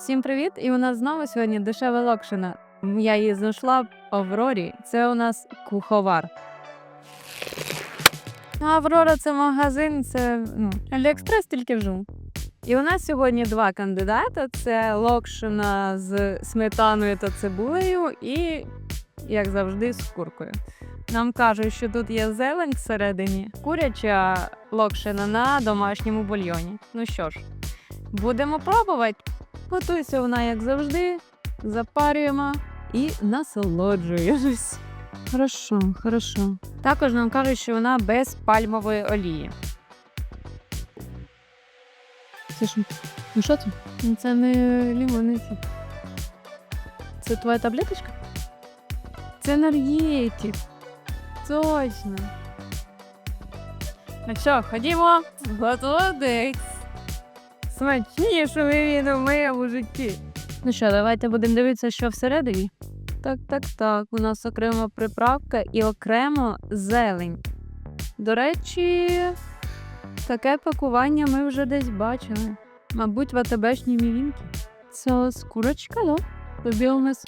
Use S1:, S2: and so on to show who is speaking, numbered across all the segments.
S1: Всім привіт! І у нас знову сьогодні дешева локшина. Я її знайшла в Аврорі. Це у нас куховар. Аврора це магазин, це ну, Аліекспрес тільки вжу. І у нас сьогодні два кандидати: це локшина з сметаною та цибулею, і, як завжди, з куркою. Нам кажуть, що тут є зелень всередині, куряча локшина на домашньому бульйоні. Ну що ж, будемо пробувати. Готується вона, як завжди, запарюємо і насолоджуємось. Хорошо, хорошо. Також нам кажуть, що вона без пальмової олії. Це що? Ну що це? Ну, Це не лімонний. Це твоя таблеточка? Це енергетик. Точно. Ну що, ходімо, готовий. Смачнішими він у моєму житті. Ну що, давайте будемо дивитися, що всередині. Так, так, так. У нас окрема приправка і окремо зелень. До речі, таке пакування ми вже десь бачили. Мабуть, в АТБшній мівінки. Це курочка, да? Тобі у нас.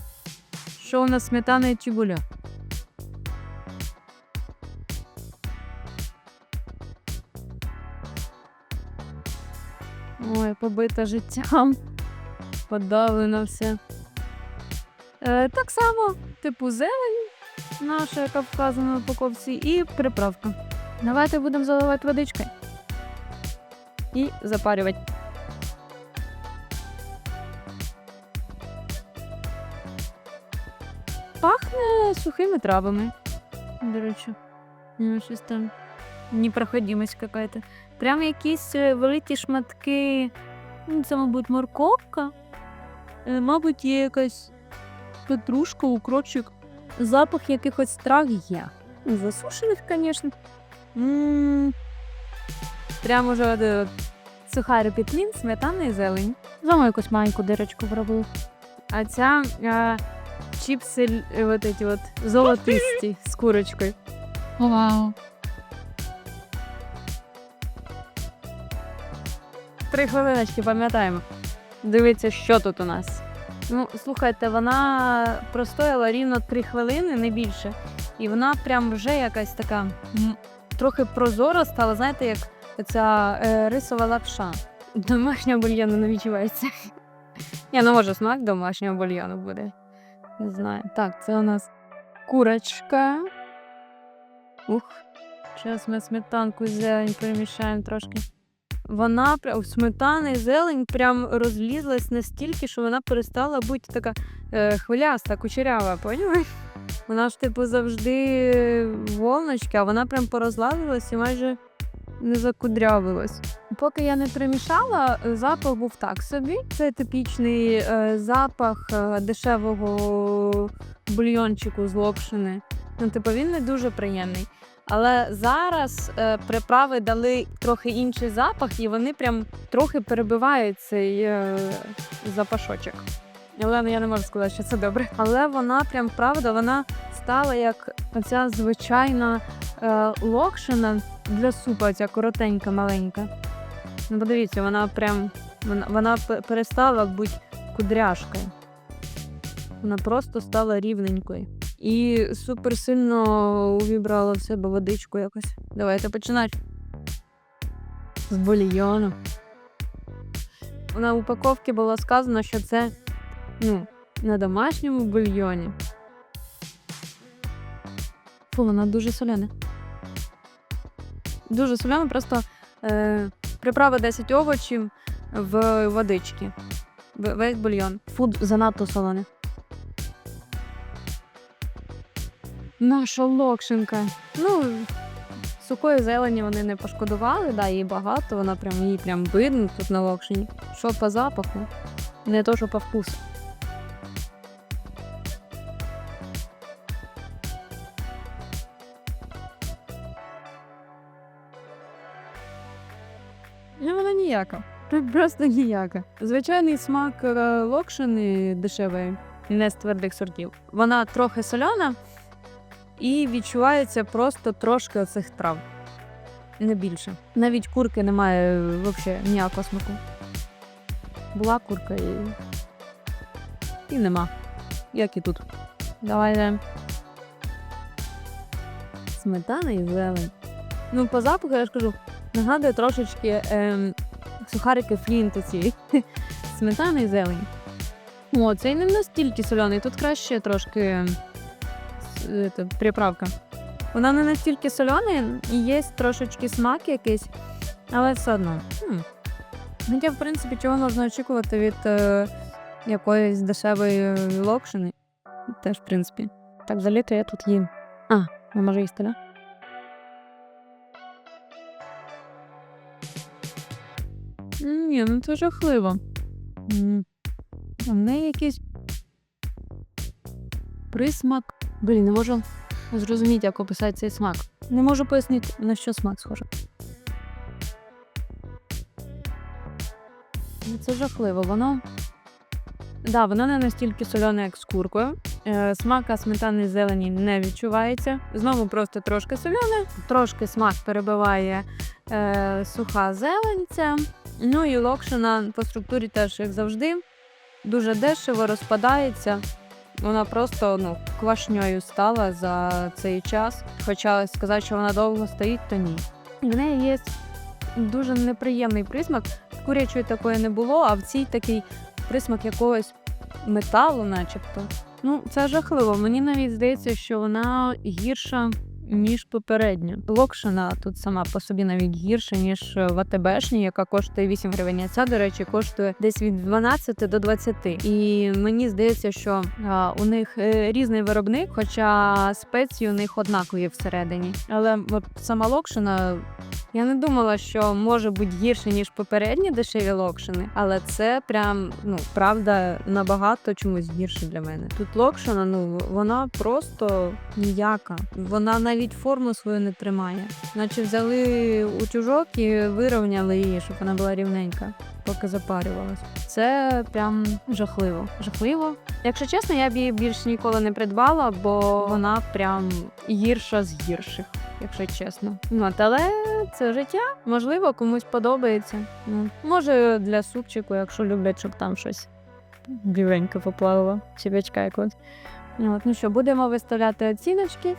S1: Що у нас сметана і чебуля? Ой, побита життям, подавлено все. Е, так само, типу зелень, наша, яка вказана в упаковці, і приправка. Давайте будемо заливати водичкою і запарювати. Пахне сухими травами. До речі, щось там непроходимость какая-то. Прям якісь е, великі шматки. Ну, це, мабуть, морковка. Е, Мабуть, є якась петрушка, укропчик. Запах якихось трав є. Засушених, звісно. М, Прям уже от, е, сметана і зелень. Знову якусь маленьку дирочку пробую. А ця е, чіпси л- е, от эти от золотисті з курочкою. Вау. Три хвилиночки, пам'ятаємо. Дивіться, що тут у нас. Ну, слухайте, вона простояла рівно три хвилини, не більше. І вона прям вже якась така трохи прозора стала, знаєте, як ця е, рисова лапша. Домашнього бульйону не відчувається. Я не можу смак домашнього бульйону буде. Не знаю. Так, це у нас курочка. Ух. Зараз ми сметанку зелень перемішаємо трошки. Вона прям сметана і зелень прям розлізлась настільки, що вона перестала бути така е, хвиляста, кучерява, поняли? Вона ж, типу, завжди волночки, а вона прям порозлазилась і майже не закудрявилась. Поки я не примішала, запах був так собі. Це типічний е, запах е, дешевого бульйончику з локшини. Ну, типу, він не дуже приємний. Але зараз е, приправи дали трохи інший запах, і вони прям трохи перебивають цей е, запашочок. Але я не можу сказати, що це добре. Але вона прям правда, вона стала як оця звичайна е, локшина для супа, ця коротенька, маленька. Ну, подивіться, вона прям вона, вона перестала бути кудряшкою. Вона просто стала рівненькою. І супер сильно увібрала в себе водичку якось. Давайте починати. З бульйону. На упаковці було сказано, що це ну, на домашньому бульйоні. Фу, вона дуже соляна. Дуже соляна, просто е, приправа 10 овочів в водички. Весь бульйон. Фу, занадто солене. Наша локшинка. Ну, сухої зелені вони не пошкодували, да, її багато, вона прям її прям видно тут на локшині. Що по запаху, не то, що по вкусу. Ну, вона ніяка. Тут просто ніяка. Звичайний смак е, локшини дешевої, не з твердих сортів. Вона трохи соляна і відчувається просто трошки оцих трав. Не більше. Навіть курки немає взагалі ніякого смаку. Була курка і і нема. Як і тут. Давайте. Сметана і зелень. Ну, по запаху, я ж кажу, нагадує трошечки ем, сухарики флінти ці. Сметана і зелень. О, цей не настільки соляний, тут краще трошки та, приправка. Вона не настільки солена, і є трошечки смак якийсь, але все одно. Хм. Хоча, в принципі, чого можна очікувати від е, якоїсь дешевої локшини. Теж, в принципі. Так, взагалі-то я тут їм. А, не може їсти, да? Ні, ну це жахливо. М. В неї якийсь присмак. Блін, не можу зрозуміти, як описати цей смак. Не можу пояснити, на що смак схоже. Ну, Це жахливо. Воно. Да, воно не настільки солене, як з куркою. Е, смака сметани зелені не відчувається. Знову просто трошки солене, трошки смак перебиває е, суха зеленця. Ну і локшина по структурі теж, як завжди, дуже дешево розпадається. Вона просто ну, квашньою стала за цей час. Хоча сказати, що вона довго стоїть, то ні. В неї є дуже неприємний присмак. Курячої такої не було, а в цій такий присмак якогось металу, начебто. Ну, це жахливо. Мені навіть здається, що вона гірша, ніж попередню. Локшина тут сама по собі навіть гірша, ніж в АТБшні, яка коштує 8 гривень. А ця, до речі, коштує десь від 12 до 20. І мені здається, що а, у них е, різний виробник, хоча спеції у них однакові всередині. Але от сама локшина я не думала, що може бути гірше, ніж попередні дешеві локшини, але це прям ну правда набагато чомусь гірше для мене. Тут локшина, ну вона просто ніяка. Вона навіть форму свою не тримає. Наче взяли утюжок і вирівняли її, щоб вона була рівненька, поки запарювалась. Це прям жахливо. Жахливо. Якщо чесно, я б її більш ніколи не придбала, бо вона прям гірша з гірших, якщо чесно. Ну, от, але це життя. Можливо, комусь подобається. Ну, може, для супчику, якщо люблять, щоб там щось біленьке поплавало, чебячка якось. От, ну що, будемо виставляти оціночки.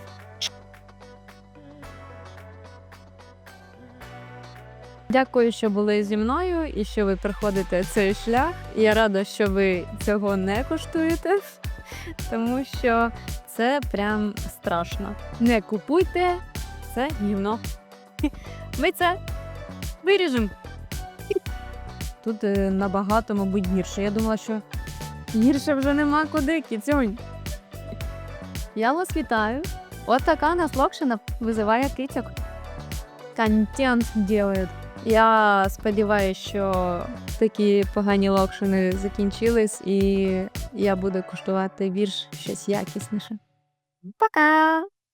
S1: Дякую, що були зі мною і що ви проходите цей шлях. Я рада, що ви цього не коштуєте, тому що це прям страшно. Не купуйте це гівно. Ми це виріжемо. Тут е, набагато, мабуть, гірше. Я думала, що гірше вже нема куди, кіцюнь. Я вас вітаю. От така нас локшина визиває кицьок. Контент делает. Я сподіваюся, що такі погані локшини закінчились, і я буду куштувати більш щось якісніше. Пока!